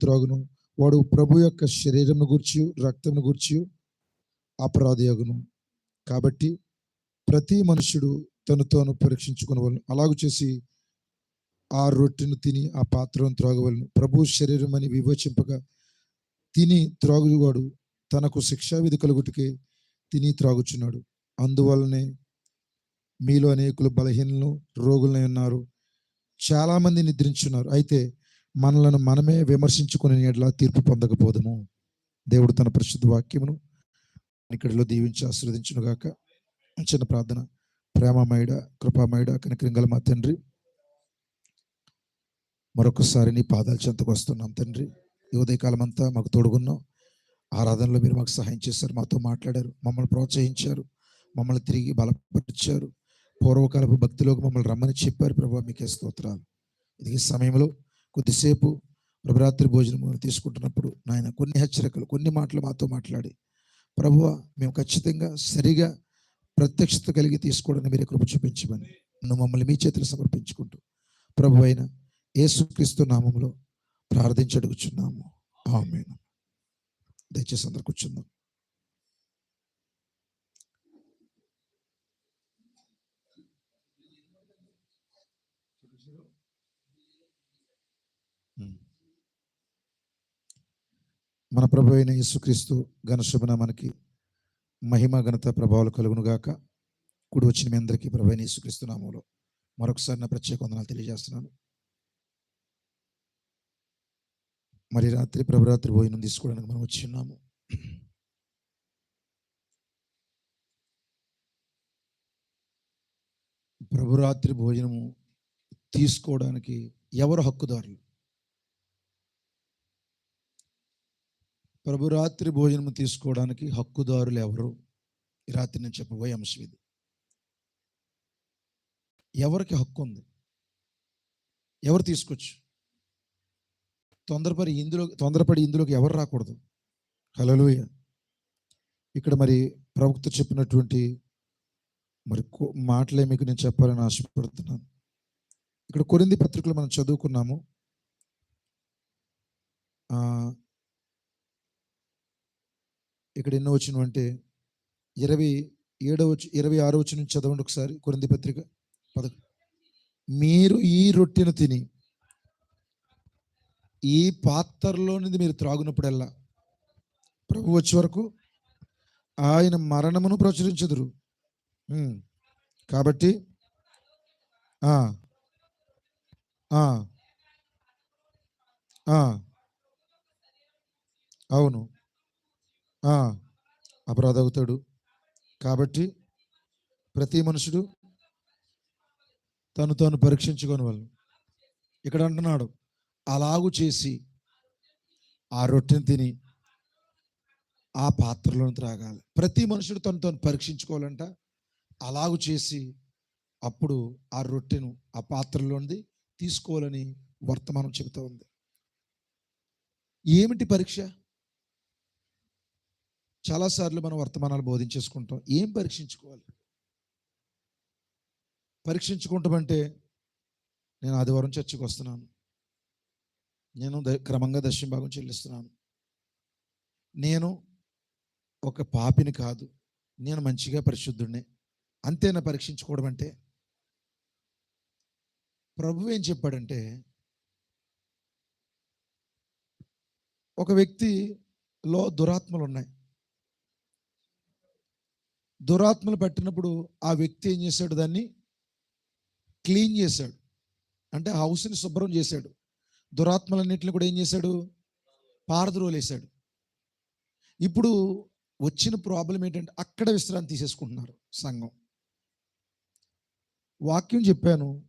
త్రాగును. వాడు ప్రభు యొక్క శరీరంను గూర్చి రక్తంను గూర్చి అపరాధియగును. కాబట్టి ప్రతి మనుషుడు తను తాను పరీక్షించుకునవలను అలాగ చేసి ఆ రొట్టెను తిని ఆ పాత్రను త్రాగవలను. ప్రభు శరీరం అని వివచింపగా తిని త్రాగువాడు తనకు శిక్షావిధి కలుగుటికే తిని త్రాగుచున్నాడు. అందువలనే మీలో అనేకులు బలహీనలు రోగులనే ఉన్నారు. చాలామంది నిద్రించున్నారు. అయితే మనలను మనమే విమర్శించుకునే ఎట్లా తీర్పు పొందకపోదము? దేవుడు తన పరిశుద్ధ వాక్యమును ఇక్కడిలో దీవించి ఆశీర్వదించును గాక చిన్న ప్రార్థన. ప్రేమమయుడ కృపామయుడ కనికరింగల మా తండ్రి. మరొకసారి నీ పాదాల చెంతకు వస్తున్నాం తండ్రి. ఈ ఉదయకాలం అంతా మాకు తోడుగున్నాం ఆరాధనలో మీరు మాకు సహాయం చేశారు మాతో మాట్లాడారు మమ్మల్ని ప్రోత్సహించారు మమ్మల్ని తిరిగి బలపరిచారు. పూర్వకాలపు భక్తిలోకి మమ్మల్ని రమ్మని చెప్పారు ప్రభు మీకే స్తోత్రాలు. ఇది సమయంలో కొద్దిసేపు ప్రభరాత్రి భోజనం తీసుకుంటున్నప్పుడు నాయన కొన్ని హెచ్చరికలు కొన్ని మాటలు మాతో మాట్లాడి ప్రభువ మేము ఖచ్చితంగా సరిగా ప్రత్యక్షత కలిగి తీసుకోవడానికి మీరు కృప చూపించమని నువ్వు మమ్మల్ని మీ చేతులు సమర్పించుకుంటూ ప్రభు అయిన యేసుక్రీస్తు నామంలో ప్రార్థించడుగుచున్నాము ఆమె దయచేసి అందరు కూర్చుందాం. మన ప్రభు అయిన యేసుక్రీస్తు ఘనశుభనామానికి మహిమ ఘనత ప్రభావాలు కలుగునుగాక. కుడి వచ్చిన మీ అందరికీ ప్రభు అయిన యేసుక్రీస్తు నామంలో మరొకసారి నా ప్రత్యేక వందనాలు తెలియజేస్తున్నాను. మరి రాత్రి ప్రభురాత్రి భోజనం తీసుకోవడానికి మనం వచ్చి ఉన్నాము. ప్రభురాత్రి భోజనము తీసుకోవడానికి ఎవరు హక్కుదారులు? ప్రభురాత్రి భోజనం తీసుకోవడానికి హక్కుదారులు ఎవరు? ఈ రాత్రి నేను చెప్పబోయే అంశం ఇది. ఎవరికి హక్కు ఉంది? ఎవరు తీసుకోవచ్చు తొందరపడి ఇందులో తొందరపడి ఇందులోకి ఎవరు రాకూడదు? హలోయ ఇక్కడ మరి ప్రవక్త చెప్పినటువంటి మరి మాటలే మీకు నేను చెప్పాలని ఆశపడుతున్నాను. ఇక్కడ కొరింది పత్రికలు మనం చదువుకున్నాము. ఇక్కడ ఎన్నో వచ్చిన అంటే ఇరవై ఏడవ వచ్చి- ఇరవై ఆరో వచ్చిన నుంచి చదవండి ఒకసారి కొరింది పత్రిక పద మీరు ఈ రొట్టెను తిని ఈ పాత్రలోనిది మీరు త్రాగునప్పుడల్లా ప్రభు వచ్చే వరకు ఆయన మరణమును ప్రచురించదురు. కాబట్టి అవును. అపరాధ అవుతాడు కాబట్టి ప్రతి మనుషుడు తను తాను పరీక్షించుకొని వాళ్ళు. ఇక్కడ అంటున్నాడు అలాగు చేసి ఆ రొట్టెని తిని ఆ పాత్రలోని త్రాగాలి. ప్రతి మనుషుడు తను తను పరీక్షించుకోవాలంట. అలాగు చేసి అప్పుడు ఆ రొట్టెను ఆ పాత్రలోనిది తీసుకోవాలని వర్తమానం చెబుతూ ఉంది. ఏమిటి పరీక్ష? చాలాసార్లు మనం వర్తమానాలు బోధించేసుకుంటాం. ఏం పరీక్షించుకోవాలి? పరీక్షించుకుంటామంటే నేను ఆదివారం చర్చకు వస్తున్నాను. నేను ద- క్రమంగా దశమ భాగం చెల్లిస్తున్నాను. నేను ఒక పాపిని కాదు. నేను మంచిగా పరిశుద్ధుడినే అంతేనా పరీక్షించుకోవడం అంటే? ప్రభు ఏం చెప్పాడంటే ఒక వ్యక్తిలో దురాత్మలు ఉన్నాయి దురాత్మలు పట్టినప్పుడు ఆ వ్యక్తి ఏం చేశాడు దాన్ని? క్లీన్ చేశాడు. అంటే హౌస్ని శుభ్రం చేశాడు. దురాత్మలన్నింటిని కూడా ఏం చేశాడు? పారద్రోలేశాడు. ఇప్పుడు వచ్చిన ప్రాబ్లం ఏంటంటే అక్కడ విశ్రాంతి తీసేసుకుంటున్నారు సంఘం. వాక్యం చెప్పాను.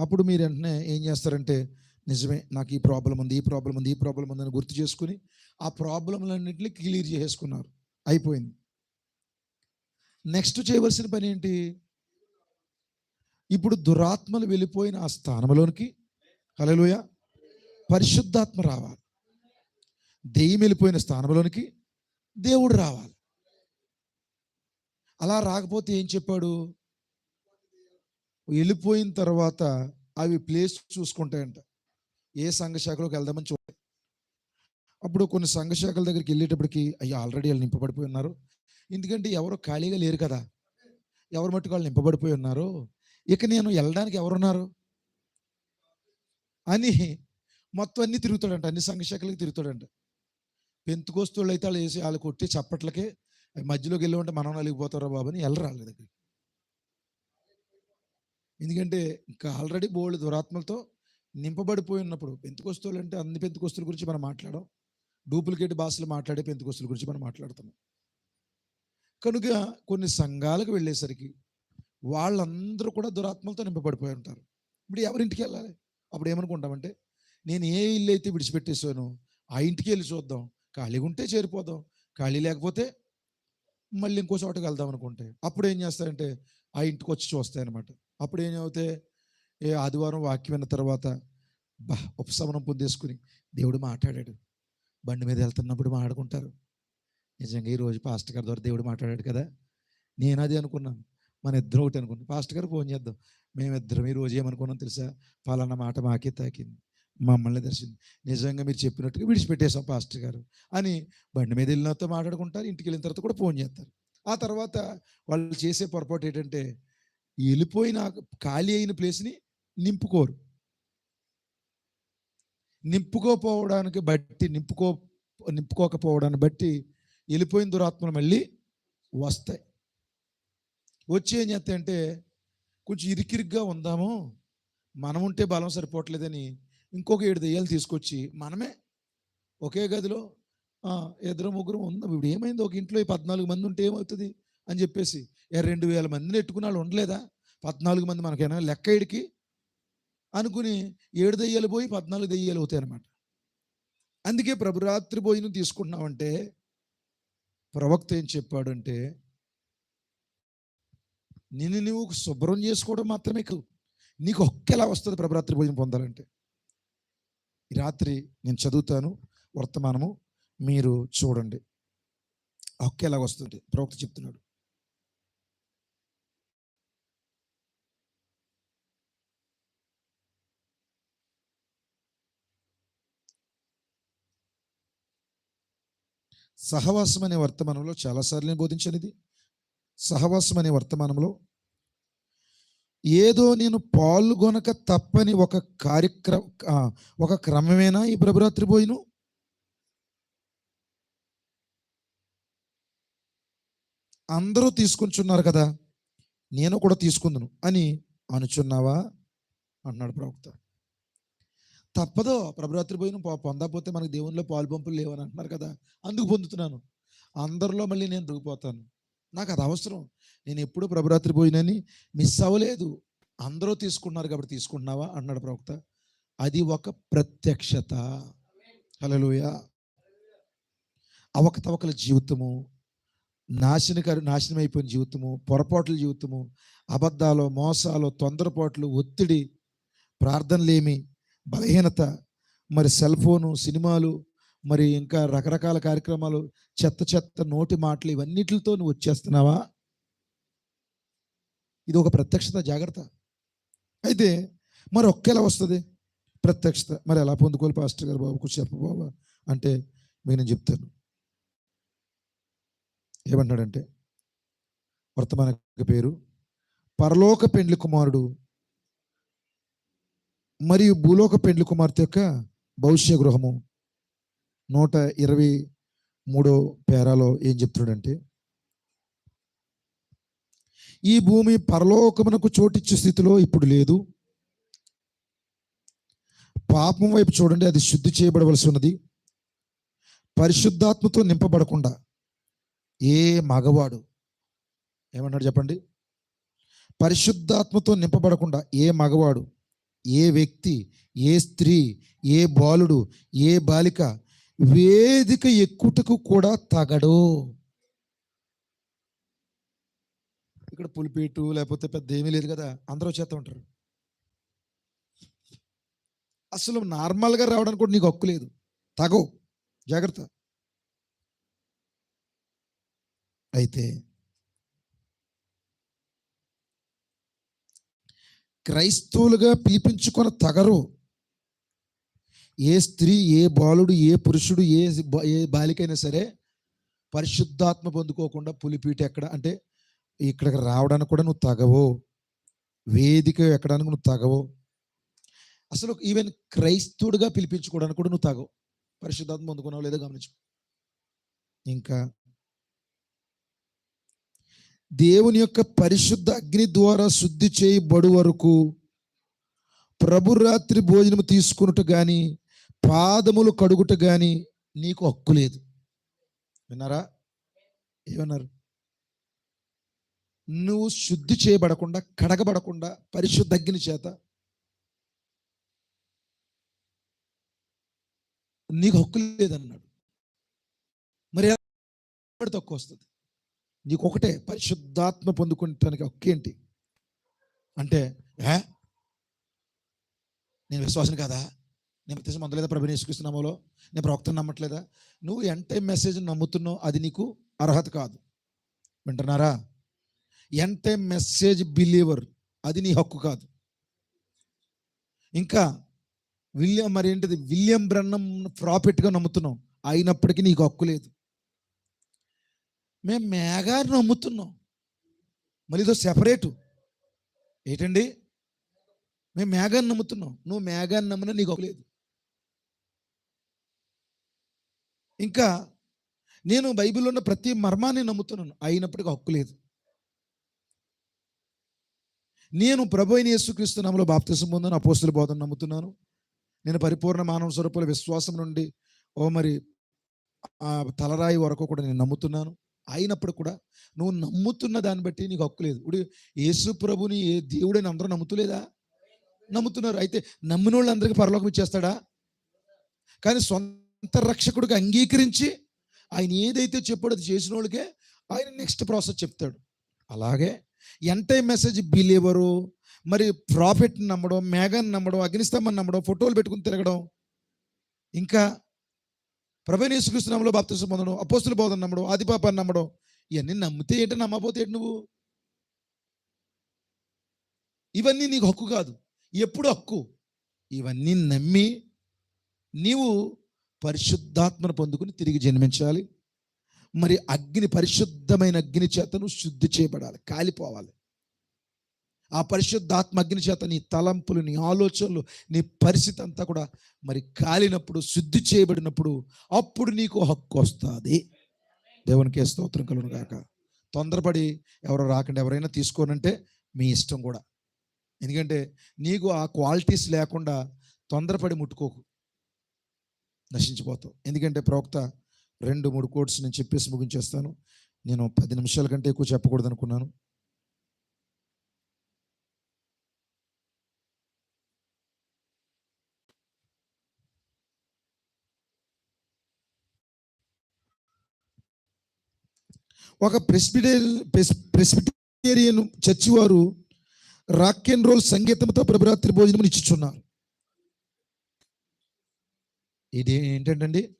అప్పుడు మీరు వెంటనే ఏం చేస్తారంటే నిజమే నాకు ఈ ప్రాబ్లం ఉంది ఈ ప్రాబ్లం ఉంది ఈ ప్రాబ్లం ఉంది అని గుర్తు చేసుకుని ఆ ప్రాబ్లంలన్నింటినీ క్లియర్ చేసుకున్నారు అయిపోయింది. నెక్స్ట్ చేయవలసిన పని ఏంటి? ఇప్పుడు దురాత్మలు వెళ్ళిపోయిన ఆ స్థానంలోనికి హలోయ పరిశుద్ధాత్మ రావాలి. దెయ్యం వెళ్ళిపోయిన స్థానంలోనికి దేవుడు రావాలి. అలా రాకపోతే ఏం చెప్పాడు? వెళ్ళిపోయిన తర్వాత అవి ప్లేస్ చూసుకుంటాయంట. ఏ సంఘ శాఖలోకి వెళ్దామని చూడాలి. అప్పుడు కొన్ని సంఘ శాఖల దగ్గరికి వెళ్ళేటప్పటికి అయ్యో ఆల్రెడీ వాళ్ళు నింపబడిపోయి ఉన్నారు. ఎందుకంటే ఎవరు ఖాళీగా లేరు కదా. ఎవరు మట్టుకు వాళ్ళు నింపబడిపోయి ఉన్నారు. ఇక నేను వెళ్ళడానికి ఎవరున్నారు? అని మొత్తం అన్ని తిరుగుతాడంట అన్ని సంఘశాఖలకి తిరుగుతాడంట. పెంతుకోస్తుళ్ళు అయితే వాళ్ళు వేసి వాళ్ళు కొట్టి చప్పట్లకే అవి మధ్యలోకి వెళ్ళమంటే మనం నలిగిపోతారా బాబు అని వెళ్ళరు వాళ్ళ దగ్గరికి. ఎందుకంటే ఇంకా ఆల్రెడీ బోల్డ్ దురాత్మలతో నింపబడిపోయి ఉన్నప్పుడు పెంతుకొస్తువులు అంటే అన్ని పెంతుకొస్తుల గురించి మనం మాట్లాడడం డూప్లికేట్ భాషలు మాట్లాడే పెంతుకొస్తుల గురించి మనం మాట్లాడుతున్నాం. కనుక కొన్ని సంఘాలకు వెళ్ళేసరికి వాళ్ళందరూ కూడా దురాత్మలతో నింపబడిపోయి ఉంటారు. ఇప్పుడు ఎవరింటికి వెళ్ళాలి? అప్పుడు ఏమనుకుంటామంటే నేను ఏ ఇల్లు అయితే విడిచిపెట్టేసాను ఆ ఇంటికి వెళ్ళి చూద్దాం. ఖాళీగా ఉంటే చేరిపోదాం. ఖాళీ లేకపోతే మళ్ళీ ఇంకో చోటకి వెళ్దాం అనుకుంటే అప్పుడు ఏం చేస్తారంటే ఆ ఇంటికి వచ్చి చూస్తాయి అనమాట అప్పుడు ఏం అవుతే ఏ ఆదివారం వాక్యం విన్న తర్వాత బా ఉపశమనం పొందేసుకుని దేవుడు మాట్లాడాడు. బండి మీద వెళ్తున్నప్పుడు మాట్లాడుకుంటారు. నిజంగా ఈరోజు పాస్టర్ గారి ద్వారా దేవుడు మాట్లాడాడు కదా. నేను అది అనుకున్నాను. మన ఇద్దరం ఒకటి అనుకున్నాం. పాస్టర్ గారు ఫోన్ చేద్దాం. మేమిద్దరం ఈరోజు రోజు ఏమనుకున్నాం తెలుసా? పలానా మాట మాకే తాకింది. మమ్మల్ని దర్శింది నిజంగా మీరు చెప్పినట్టుగా విడిచిపెట్టేశాం పాస్టర్ గారు అని బండి మీద వెళ్ళినతో మాట్లాడుకుంటారు. ఇంటికి వెళ్ళిన తర్వాత కూడా ఫోన్ చేస్తారు. ఆ తర్వాత వాళ్ళు చేసే పొరపాటు ఏంటంటే వెళ్ళిపోయిన ఖాళీ అయిన ప్లేస్ని నింపుకోరు. నింపుకోపోవడానికి బట్టి నింపుకో నింపుకోకపోవడాన్ని బట్టి వెళ్ళిపోయిన దురాత్మలు మళ్ళీ వస్తాయి. వచ్చి ఏం చేస్తాయంటే కొంచెం ఇరికిరిగ్గా ఉందాము మనం ఉంటే బలం సరిపోవట్లేదని ఇంకొక ఏడు దెయ్యాలు తీసుకొచ్చి మనమే ఒకే గదిలో ఇద్దరు ముగ్గురు ఉందాం ఇప్పుడు ఏమైంది? ఒక ఇంట్లో ఈ పద్నాలుగు మంది ఉంటే ఏమవుతుంది అని చెప్పేసి రెండు వేల మందిని ఎట్టుకున్న వాళ్ళు ఉండలేదా? పద్నాలుగు మంది మనకైనా లెక్క ఏడికి అనుకుని ఏడు దయ్యాలు పోయి పద్నాలుగు దయ్యాలు అవుతాయి అనమాట అందుకే ప్రభురాత్రి భోజనం తీసుకుంటున్నామంటే ప్రవక్త ఏం చెప్పాడంటే నిన్ను నువ్వు శుభ్రం చేసుకోవడం మాత్రమే కాదు నీకు ఒక్కేలా వస్తుంది ప్రభరాత్రి భోజనం పొందాలంటే. ఈ రాత్రి నేను చదువుతాను వర్తమానము మీరు చూడండి. ఒక్కేలాగా వస్తుంది ప్రవక్త చెప్తున్నాడు. సహవాసం అనే వర్తమానంలో చాలాసార్లు నేను బోధించాను ఇది సహవాసం అనే వర్తమానంలో ఏదో నేను పాల్గొనక తప్పని ఒక కార్యక్రమ ఒక క్రమమేనా ఈ ప్రభురాత్రి పోయిను అందరూ తీసుకుంటున్నారు కదా నేను కూడా తీసుకుందును అని అనుచున్నావా? అన్నాడు ప్రవక్త. తప్పదో. ప్రభురాత్రి పోయిన పొందకపోతే మనకు దేవునిలో పాలు పంపులు లేవని అంటున్నారు కదా. అందుకు పొందుతున్నాను. అందరిలో మళ్ళీ నేను దిగిపోతాను నాకు అది అవసరం. నేను ఎప్పుడు ప్రభురాత్రి పోయినని మిస్ అవ్వలేదు. అందరూ తీసుకున్నారు కాబట్టి తీసుకుంటున్నావా? అన్నాడు ప్రవక్త. అది ఒక ప్రత్యక్షత. హలోయ అవకతవకల జీవితము నాశనకర నాశనం అయిపోయిన జీవితము పొరపాట్ల జీవితము అబద్ధాలు మోసాలు తొందరపాట్లు ఒత్తిడి ప్రార్థనలేమి బలహీనత మరి సెల్ ఫోను సినిమాలు మరి ఇంకా రకరకాల కార్యక్రమాలు చెత్త చెత్త నోటి మాటలు ఇవన్నిటితో నువ్వు వచ్చేస్తున్నావా? ఇది ఒక ప్రత్యక్షత జాగ్రత్త. అయితే మరి ఒక్కేలా వస్తుంది? ప్రత్యక్షత. మరి ఎలా పొందుకోవాలి పాస్టర్ గారు బాబు? కొంచెం చెప్పు బాబా అంటే మీకు నేను చెప్తాను. ఏమంటాడంటే వర్తమాన పేరు పరలోక పెండ్లి కుమారుడు మరియు భూలోక పెండ్లి కుమార్తె యొక్క భవిష్య గృహము నూట ఇరవై మూడో పేరాలో ఏం చెప్తున్నాడంటే ఈ భూమి పరలోకమునకు చోటిచ్చే స్థితిలో ఇప్పుడు లేదు. పాపం వైపు చూడండి అది శుద్ధి చేయబడవలసి ఉన్నది. పరిశుద్ధాత్మతో నింపబడకుండా ఏ మగవాడు ఏమన్నాడు చెప్పండి? పరిశుద్ధాత్మతో నింపబడకుండా ఏ మగవాడు ఏ వ్యక్తి ఏ స్త్రీ ఏ బాలుడు ఏ బాలిక వేదిక ఎక్కుటకు కూడా తగడు. ఇక్కడ పులిపేటు లేకపోతే పెద్ద ఏమీ లేదు కదా అందరూ చేస్తూ ఉంటారు. అసలు నార్మల్గా రావడానికి కూడా నీకు హక్కు లేదు. తగవు జాగ్రత్త. అయితే క్రైస్తవులుగా పిలిపించుకొని తగరు. ఏ స్త్రీ ఏ బాలుడు ఏ పురుషుడు ఏ ఏ బాలికైనా సరే పరిశుద్ధాత్మ పొందుకోకుండా పులిపీట ఎక్కడ? అంటే ఇక్కడికి రావడానికి కూడా నువ్వు తగవు. వేదిక ఎక్కడానికి నువ్వు తగవు. అసలు ఈవెన్ క్రైస్తవుడిగా పిలిపించుకోవడానికి కూడా నువ్వు తగవు. పరిశుద్ధాత్మ పొందుకున్నావు లేదో గమనించు. ఇంకా దేవుని యొక్క పరిశుద్ధ అగ్ని ద్వారా శుద్ధి చేయబడు వరకు ప్రభు రాత్రి భోజనం తీసుకున్నట కానీ పాదములు కడుగుట కానీ నీకు హక్కు లేదు. విన్నారా? ఏమన్నారు? నువ్వు శుద్ధి చేయబడకుండా కడగబడకుండా పరిశుద్ధ అగ్ని చేత నీకు హక్కు లేదన్నాడు. మరి పడితే హక్కు వస్తుంది? నీకు ఒకటే పరిశుద్ధాత్మ పొందుకుంటానికి ఒక్కేంటి అంటే ఏ? నేను విశ్వాసం కాదా? నేను ప్రత్యేకం పొందలేదా ప్రభు నేసుకుస్తున్నామోలో నేను ప్రవక్తను నమ్మట్లేదా? నువ్వు ఎంటే మెసేజ్ నమ్ముతున్నావు? అది నీకు అర్హత కాదు. వింటున్నారా? ఎంటే మెసేజ్ బిలీవర్? అది నీ హక్కు కాదు. ఇంకా విలియం మరి ఏంటిది? విలియం బ్రన్నం ప్రాఫిట్గా నమ్ముతున్నావు. అయినప్పటికీ నీకు హక్కు లేదు. మేము మేఘాన్ని నమ్ముతున్నాం. మళ్ళీ ఇదో సెపరేటు ఏంటండి? మేము మేఘాన్ని నమ్ముతున్నాం. నువ్వు మేఘాన్ని నమ్మినా నీకు అవ్వలేదు ఇంకా నేను బైబిల్లో ఉన్న ప్రతి మర్మాన్ని నమ్ముతున్నాను. అయినప్పటికీ హక్కు లేదు. నేను ప్రభు అయిన యేసుక్రీస్తు నామలో బాప్తిసం పొందాను అపోస్తుల బోధన నమ్ముతున్నాను. నేను పరిపూర్ణ మానవ స్వరూపుల విశ్వాసం నుండి ఓ మరి ఆ తలరాయి వరకు కూడా నేను నమ్ముతున్నాను. అయినప్పుడు కూడా నువ్వు నమ్ముతున్న దాన్ని బట్టి నీకు హక్కు లేదు. ఇప్పుడు యేసు ప్రభుని ఏ దేవుడని అందరూ నమ్ముతులేదా? నమ్ముతున్నారు. అయితే నమ్మిన వాళ్ళందరికీ పరలోకం ఇచ్చేస్తాడా? కానీ సొంత రక్షకుడికి అంగీకరించి ఆయన ఏదైతే చెప్పాడో అది చేసిన వాళ్ళకే ఆయన నెక్స్ట్ ప్రాసెస్ చెప్తాడు. అలాగే ఎంటై మెసేజ్ బిలీవరు మరి ప్రాఫిట్ని నమ్మడం మేఘాన్ని నమ్మడం అగ్నిస్తంభం నమ్మడం ఫోటోలు పెట్టుకుని తిరగడం ఇంకా ప్రభనేసుకృష్ణంలో బాప్తిసం పొందడం అపోస్తుల బోధన నమ్మడం ఆదిపాపాన్ని నమ్మడం ఇవన్నీ నమ్మితే ఏంటి నమ్మపోతే ఏంటి నువ్వు? ఇవన్నీ నీకు హక్కు కాదు. ఎప్పుడు హక్కు? ఇవన్నీ నమ్మి నీవు పరిశుద్ధాత్మను పొందుకుని తిరిగి జన్మించాలి. మరి అగ్ని పరిశుద్ధమైన అగ్ని చేత నువ్వు శుద్ధి చేయబడాలి కాలిపోవాలి. ఆ పరిశుద్ధాత్మ అగ్ని చేత నీ తలంపులు నీ ఆలోచనలు నీ పరిస్థితి అంతా కూడా మరి కాలినప్పుడు శుద్ధి చేయబడినప్పుడు అప్పుడు నీకు హక్కు వస్తుంది. దేవునికి స్తోత్రం కలుగును కాక తొందరపడి ఎవరు రాకుండా. ఎవరైనా తీసుకోనంటే మీ ఇష్టం కూడా. ఎందుకంటే నీకు ఆ క్వాలిటీస్ లేకుండా తొందరపడి ముట్టుకోకు. నశించిపోతావు. ఎందుకంటే ప్రవక్త రెండు మూడు కోట్స్ నేను చెప్పేసి ముగించేస్తాను. నేను పది నిమిషాల కంటే ఎక్కువ చెప్పకూడదు అనుకున్నాను ఒక ప్రెస్బిటేరియన్ ప్రెస్బిటేరియన్ చర్చి వారు రాక్ అండ్ రోల్ సంగీతంతో ప్రభురాత్రి భోజనం ఇచ్చుచున్నారు. ఇది ఏంటండి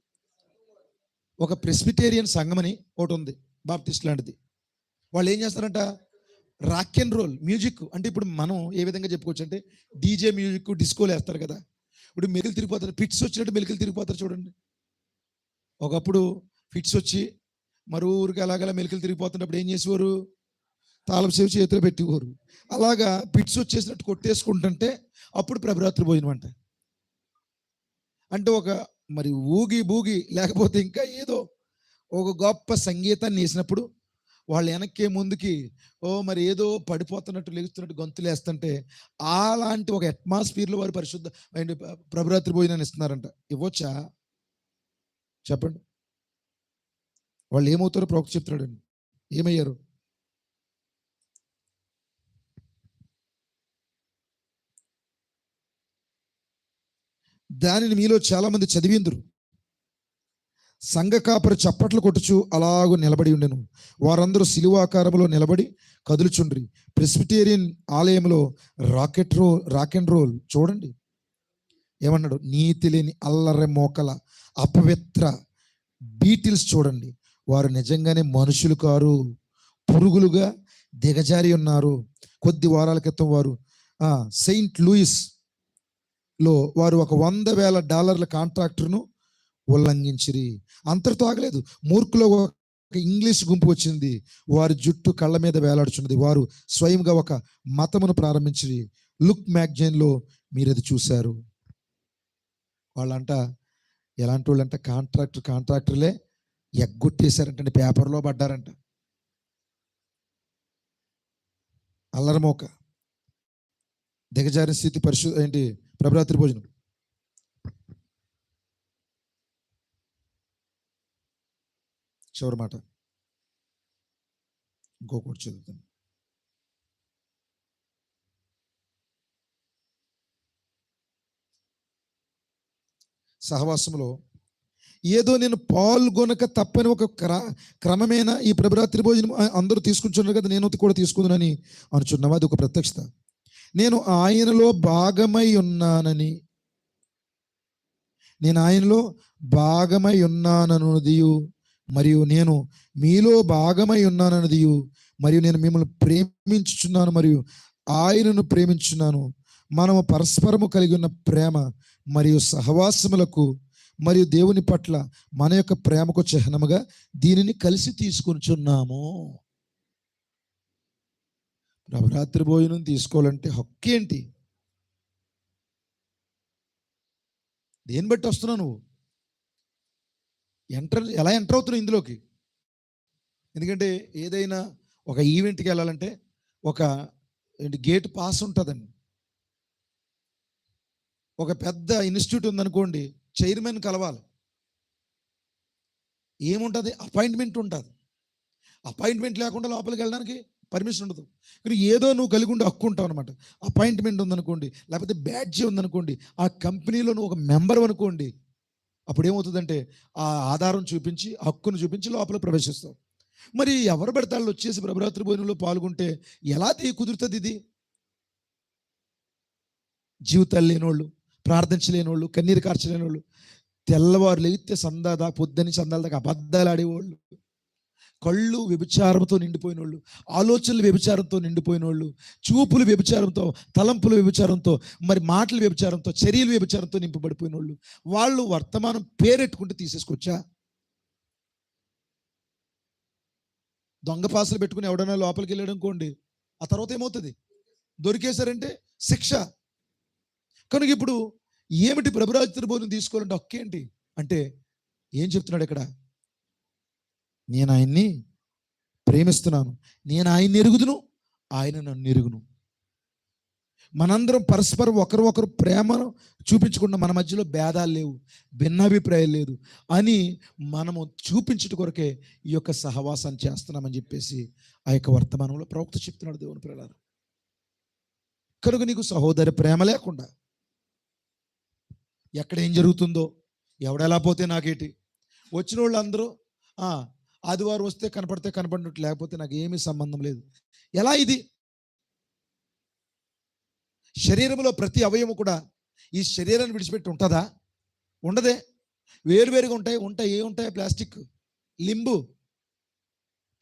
ఒక ప్రెస్బిటేరియన్ సంఘమని ఒకటి ఉంది బాప్టిస్ట్ లాంటిది. వాళ్ళు ఏం చేస్తారంట? రాక్ అండ్ రోల్ మ్యూజిక్ అంటే ఇప్పుడు మనం ఏ విధంగా చెప్పుకోవచ్చు అంటే డీజే మ్యూజిక్ డిస్కోలు వేస్తారు కదా. ఇప్పుడు మెలికలు తిరిగిపోతారు ఫిట్స్ వచ్చినట్టు మెలికలు తిరిగిపోతారు చూడండి. ఒకప్పుడు ఫిట్స్ వచ్చి మరో ఊరికి అలాగలా మెలికలు తిరిగిపోతున్నప్పుడు ఏం చేసేవారు? తాళపు సేవ చేతిలో పెట్టేవారు. అలాగా పిట్స్ వచ్చేసినట్టు కొట్టేసుకుంటుంటే అప్పుడు ప్రభరాత్రి భోజనం అంట. అంటే ఒక మరి ఊగి బూగి లేకపోతే ఇంకా ఏదో ఒక గొప్ప సంగీతాన్ని వేసినప్పుడు వాళ్ళు వెనక్కి ముందుకి ఓ మరి ఏదో పడిపోతున్నట్టు లెగుస్తున్నట్టు గొంతులు వేస్తుంటే అలాంటి ఒక అట్మాస్ఫియర్లో వారు పరిశుద్ధ ఏంటి, ప్రభరాత్రి భోజనాన్ని ఇస్తున్నారంట. ఇవ్వచ్చా? చెప్పండి. వాళ్ళు ఏమవుతారో ప్రవక్త చెప్తున్నాడండి. ఏమయ్యారు? దానిని మీలో చాలామంది చదివిందురు. సంఘ కాపరి చప్పట్లు కొట్టుచు అలాగూ నిలబడి ఉండెను. వారందరూ సిలువాకారంలో నిలబడి కదులుచుండ్రి. ప్రెస్బిటేరియన్ ఆలయంలో రాకెట్ రో రాక్ అండ్ రోల్ చూడండి. ఏమన్నాడు? నీతి లేని అల్లరి మోకల అపవిత్ర బీటిల్స్ చూడండి. వారు నిజంగానే మనుషులు కారు పురుగులుగా దిగజారి ఉన్నారు. కొద్ది వారాల క్రితం వారు సెయింట్ లూయిస్లో వారు ఒక వంద వేల డాలర్ల కాంట్రాక్టర్ను ఉల్లంఘించిరి. అంతటితో ఆగలేదు మూర్ఖులో ఒక ఇంగ్లీష్ గుంపు వచ్చింది. వారి జుట్టు కళ్ళ మీద వేలాడుచున్నది. వారు స్వయంగా ఒక మతమును ప్రారంభించి లుక్ మ్యాగజైన్లో మీరు అది చూశారు. వాళ్ళంట ఎలాంటి వాళ్ళంట కాంట్రాక్టర్ కాంట్రాక్టర్లే ఎగ్గొట్టేశారంటండి పేపర్లో పడ్డారంట. అల్లరమోక దిగజారిన స్థితి పరిశు ఏంటి ప్రభరాత్రి భోజనం. చివరి మాట. ఇంకొకటి చదువుతాను. సహవాసంలో ఏదో నేను పాల్గొనక తప్పని ఒక క్ర క్రమమైన ఈ ప్రభరాత్రి భోజనం అందరూ తీసుకుంటున్నారు కదా నేను కూడా తీసుకుందానని అనుచున్నావా? అది ఒక ప్రత్యక్షత. నేను ఆయనలో భాగమై ఉన్నానని. నేను ఆయనలో భాగమై ఉన్నానన్నది మరియు నేను మీలో భాగమై ఉన్నానన్నది మరియు నేను మిమ్మల్ని ప్రేమించుచున్నాను మరియు ఆయనను ప్రేమించున్నాను మనము పరస్పరము కలిగి ఉన్న ప్రేమ మరియు సహవాసములకు మరియు దేవుని పట్ల మన యొక్క ప్రేమకు చిహ్నముగా దీనిని కలిసి తీసుకొనిచున్నాము. నవరాత్రి భోజనం తీసుకోవాలంటే హక్కు ఏంటి? దేన్ని బట్టి వస్తున్నావు నువ్వు? ఎంటర్ ఎలా ఎంటర్ అవుతున్నావు ఇందులోకి? ఎందుకంటే ఏదైనా ఒక ఈవెంట్కి వెళ్ళాలంటే ఒక గేట్ పాస్ ఉంటుందండి. ఒక పెద్ద ఇన్స్టిట్యూట్ ఉందనుకోండి చైర్మన్ కలవాలి. ఏముంటుంది? అపాయింట్మెంట్ ఉంటుంది. అపాయింట్మెంట్ లేకుండా లోపలికి వెళ్ళడానికి పర్మిషన్ ఉండదు. కానీ ఏదో నువ్వు కలిగి ఉండి హక్కు ఉంటావు అనమాట అపాయింట్మెంట్ ఉందనుకోండి లేకపోతే బ్యాడ్జ్ ఉందనుకోండి ఆ కంపెనీలో నువ్వు ఒక మెంబర్ అనుకోండి అప్పుడు ఏమవుతుందంటే ఆ ఆధారం చూపించి హక్కును చూపించి లోపల ప్రవేశిస్తావు. మరి ఎవరు పెడతాళ్ళు వచ్చేసి ప్రభరాత్రి భోజనంలో పాల్గొంటే ఎలా తీ కుదురుతుంది ఇది? జీవితాలు లేనోళ్ళు ప్రార్థించలేని వాళ్ళు కన్నీరు కార్చలేని వాళ్ళు తెల్లవారు లేగితే దాకా పొద్దుని సందాల దాకా అబద్ధాలు ఆడేవాళ్ళు కళ్ళు వ్యభిచారంతో నిండిపోయిన వాళ్ళు ఆలోచనలు వ్యభిచారంతో నిండిపోయిన వాళ్ళు చూపులు వ్యభిచారంతో తలంపులు వ్యభిచారంతో మరి మాటలు వ్యభిచారంతో చర్యలు వ్యభిచారంతో నింపబడిపోయిన వాళ్ళు వాళ్ళు వర్తమానం పేరెట్టుకుంటే తీసేసుకొచ్చా? దొంగ పాసలు పెట్టుకుని ఎవడైనా లోపలికి వెళ్ళాడు అనుకోండి ఆ తర్వాత ఏమవుతుంది? దొరికేశారంటే శిక్ష. కనుక ఇప్పుడు ఏమిటి ప్రభురాజు భోజనం తీసుకోవాలంటే ఒక్కేంటి? అంటే ఏం చెప్తున్నాడు ఇక్కడ? నేను ఆయన్ని ప్రేమిస్తున్నాను. నేను ఆయన్ని ఎరుగుదును ఆయన నన్ను ఎరుగును. మనందరం పరస్పరం ఒకరు ఒకరు ప్రేమను చూపించకుండా మన మధ్యలో భేదాలు లేవు భిన్నాభిప్రాయాలు లేదు అని మనము చూపించుట కొరకే ఈ యొక్క సహవాసాన్ని చేస్తున్నామని చెప్పేసి ఆ యొక్క వర్తమానంలో ప్రవక్త చెప్తున్నాడు దేవుని పిల్లలు కనుక నీకు సహోదరి ప్రేమ లేకుండా ఎక్కడ ఏం జరుగుతుందో ఎవడెలా పోతే నాకేటి? వచ్చిన వాళ్ళు అందరూ ఆదివారం వస్తే కనపడితే కనపడినట్టు లేకపోతే నాకు ఏమీ సంబంధం లేదు. ఎలా ఇది? శరీరంలో ప్రతి అవయము కూడా ఈ శరీరాన్ని విడిచిపెట్టి ఉంటుందా? ఉండదే. వేరువేరుగా ఉంటాయి ఉంటాయి ఏ ఉంటాయి? ప్లాస్టిక్ లింబు.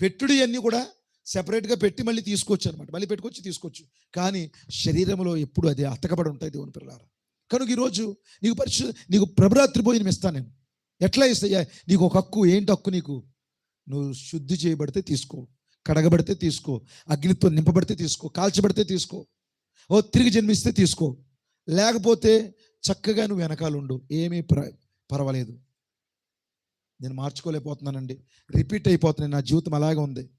పెట్టుడు అన్నీ కూడా సెపరేట్గా పెట్టి మళ్ళీ తీసుకోవచ్చు అనమాట మళ్ళీ పెట్టుకొచ్చి తీసుకోవచ్చు కానీ శరీరంలో ఎప్పుడు అది అతకబడి ఉంటాయి దేవుని పిల్లలారా. కనుక ఈరోజు నీకు పరిశు నీకు ప్రభరాత్రి భోజనం ఇస్తాను నేను. ఎట్లా ఇస్తాయా నీకు ఒక హక్కు ఏంటి హక్కు నీకు? నువ్వు శుద్ధి చేయబడితే తీసుకో కడగబడితే తీసుకో అగ్నితో నింపబడితే తీసుకో కాల్చబడితే తీసుకో ఓ తిరిగి జన్మిస్తే తీసుకో. లేకపోతే చక్కగా నువ్వు వెనకాల ఉండు. ఏమీ ప్ర పర్వాలేదు. నేను మార్చుకోలేకపోతున్నానండి. రిపీట్ అయిపోతున్నాను నా జీవితం అలాగే ఉంది.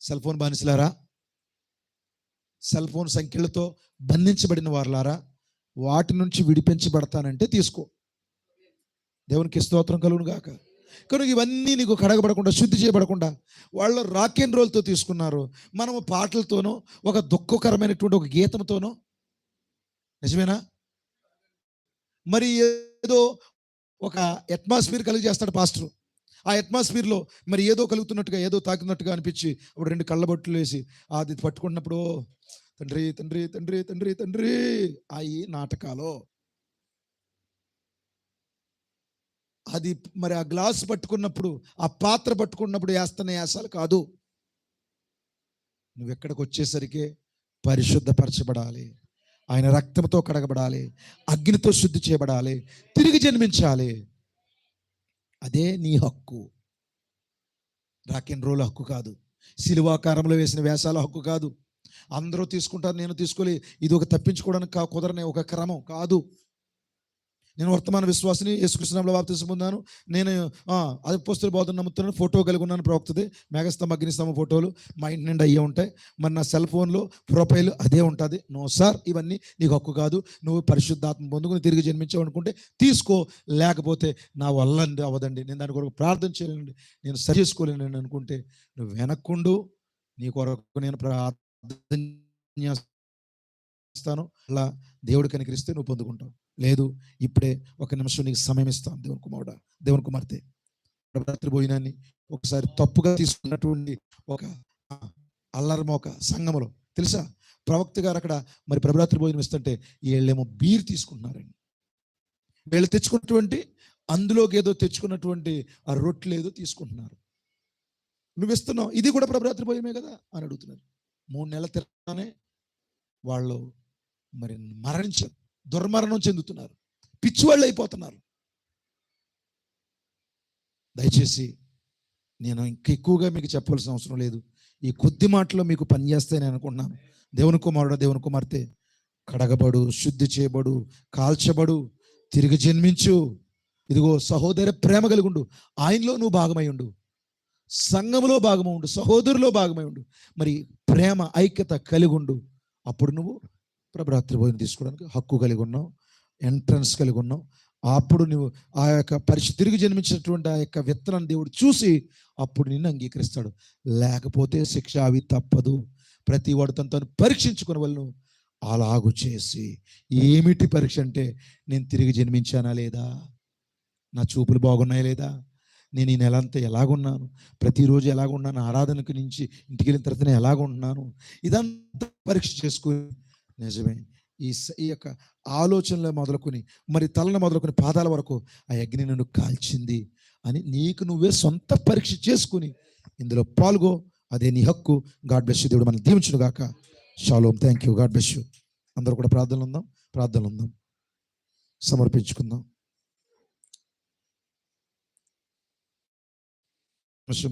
సెల్ ఫోన్ బానిసలారా? సెల్ ఫోన్ సంఖ్యలతో బంధించబడిన వారులారా? వాటి నుంచి విడిపించబడతానంటే తీసుకో. దేవునికి స్తోత్రం కలుగును గాక. కనుక ఇవన్నీ నీకు కడగబడకుండా శుద్ధి చేయబడకుండా వాళ్ళు రాక్ అండ్ రోల్తో తీసుకున్నారు. మనము పాటలతోనో ఒక దుఃఖకరమైనటువంటి ఒక గీతంతోనో నిజమేనా? మరి ఏదో ఒక అట్మాస్ఫియర్ కలిగి చేస్తాడు పాస్టర్ ఆ అట్మాస్ఫియర్లో మరి ఏదో కలుగుతున్నట్టుగా ఏదో తాకినట్టుగా అనిపించి అప్పుడు రెండు కళ్ళబొట్టులు వేసి అది పట్టుకున్నప్పుడు తండ్రి తండ్రి తండ్రి తండ్రి తండ్రి అయి నాటకాలు. అది మరి ఆ గ్లాస్ పట్టుకున్నప్పుడు ఆ పాత్ర పట్టుకున్నప్పుడు వేస్తున్న యాసాలు కాదు. నువ్వు ఎక్కడికి వచ్చేసరికి పరిశుద్ధపరచబడాలి. ఆయన రక్తంతో కడగబడాలి. అగ్నితో శుద్ధి చేయబడాలి. తిరిగి జన్మించాలి. అదే నీ హక్కు. రాకెన్ రోల్ హక్కు కాదు. సిలువాకారంలో వేసిన వేషాల హక్కు కాదు. అందరూ తీసుకుంటారు నేను తీసుకోలే ఇది ఒక తప్పించుకోవడానికి కా కుదరనే ఒక క్రమం కాదు. నేను వర్తమాన విశ్వాసిని యేసుకృష్ణంలో బాప్తిసం పొందాను. నేను అది పుస్తలు బోధన నమ్ముతున్నాను. ఫోటో కలిగి ఉన్నాను ప్రవక్తది. మేఘస్తంభ అగ్నిస్తంభ ఫోటోలు మా ఇంటి నిండా అయ్యే ఉంటాయి. మరి నా సెల్ ఫోన్లో ప్రొఫైల్ అదే ఉంటుంది. నో సార్ ఇవన్నీ నీకు హక్కు కాదు. నువ్వు పరిశుద్ధాత్మ పొందుకుని తిరిగి జన్మించావు అనుకుంటే తీసుకో. లేకపోతే నా వల్ల అవ్వదండి. నేను దాని కొరకు ప్రార్థన చేయలేనండి. నేను సరి చేసుకోలేను అనుకుంటే నువ్వు వెనక్కుండు. నీ కొరకు నేను ప్రార్థన అలా దేవుడు కనికరిస్తే నువ్వు పొందుకుంటావు. లేదు ఇప్పుడే ఒక నిమిషం నీకు సమయం ఇస్తాను దేవుని కుమారుడా. దేవుని కుమార్తె రాత్రి భోజనాన్ని ఒకసారి తప్పుగా తీసుకున్నటువంటి ఒక ఆ, ఒక సంఘములో. తెలుసా? ప్రవక్త గారు అక్కడ మరి ప్రభరాత్రి భోజనం ఇస్తుంటే వీళ్ళేమో బీర్ తీసుకుంటున్నారండి. వీళ్ళు తెచ్చుకున్నటువంటి అందులోకి ఏదో తెచ్చుకున్నటువంటి ఆ రొట్టెలు ఏదో తీసుకుంటున్నారు. నువ్వు ఇస్తున్నావు. ఇది కూడా ప్రభురాత్రి భోజనమే కదా? అని అడుగుతున్నారు. మూడు నెలల తిరగానే వాళ్ళు మరి మరణించారు దుర్మరణం చెందుతున్నారు. పిచ్చివాళ్ళు అయిపోతున్నారు. దయచేసి నేను ఇంక ఎక్కువగా మీకు చెప్పాల్సిన అవసరం లేదు. ఈ కొద్ది మాటలో మీకు పనిచేస్తే నేను అనుకుంటున్నాను. దేవుని కుమారుడు దేవుని కుమార్తె కడగబడు శుద్ధి చేయబడు కాల్చబడు తిరిగి జన్మించు. ఇదిగో సహోదర ప్రేమ కలిగి ఉండు. ఆయనలో నువ్వు భాగమై ఉండు. సంఘములో భాగమై ఉండు సహోదరులో భాగమై ఉండు మరి ప్రేమ ఐక్యత కలిగి ఉండు. అప్పుడు నువ్వు ప్రభరాత్రి భోజనం తీసుకోవడానికి హక్కు కలిగి ఉన్నావు ఎంట్రన్స్ కలిగి ఉన్నావు. అప్పుడు నువ్వు ఆ యొక్క పరిశు తిరిగి జన్మించినటువంటి ఆ యొక్క విత్తనాన్ని దేవుడు చూసి అప్పుడు నిన్ను అంగీకరిస్తాడు. లేకపోతే శిక్ష అవి తప్పదు. ప్రతి వాడు తను తను పరీక్షించుకునే వాళ్ళు అలాగు చేసి ఏమిటి పరీక్ష అంటే నేను తిరిగి జన్మించానా లేదా? నా చూపులు బాగున్నాయా లేదా? నేను ఈ నెల అంతా ఎలాగున్నాను? ప్రతిరోజు ఎలాగున్నాను? ఆరాధనకు నుంచి ఇంటికి వెళ్ళిన తర్వాత నేను ఎలాగుంటున్నాను? ఇదంతా పరీక్ష చేసుకుని నిజమే. ఈ స- ఈ యొక్క ఆలోచనలు మొదలుకొని మరి తలను మొదలుకొని పాదాల వరకు ఆ అగ్ని నన్ను కాల్చింది అని నీకు నువ్వే సొంత పరీక్ష చేసుకుని ఇందులో పాల్గో. అదే నీ హక్కు. గాడ్ బ్లెస్ దేవుడు మనం దీవించును గాక. Shalom thank you God bless you. అందరూ కూడా ప్రార్థనలు ఉందాం. ప్రార్థనలు ఉందాం. సమర్పించుకుందాం. Mr.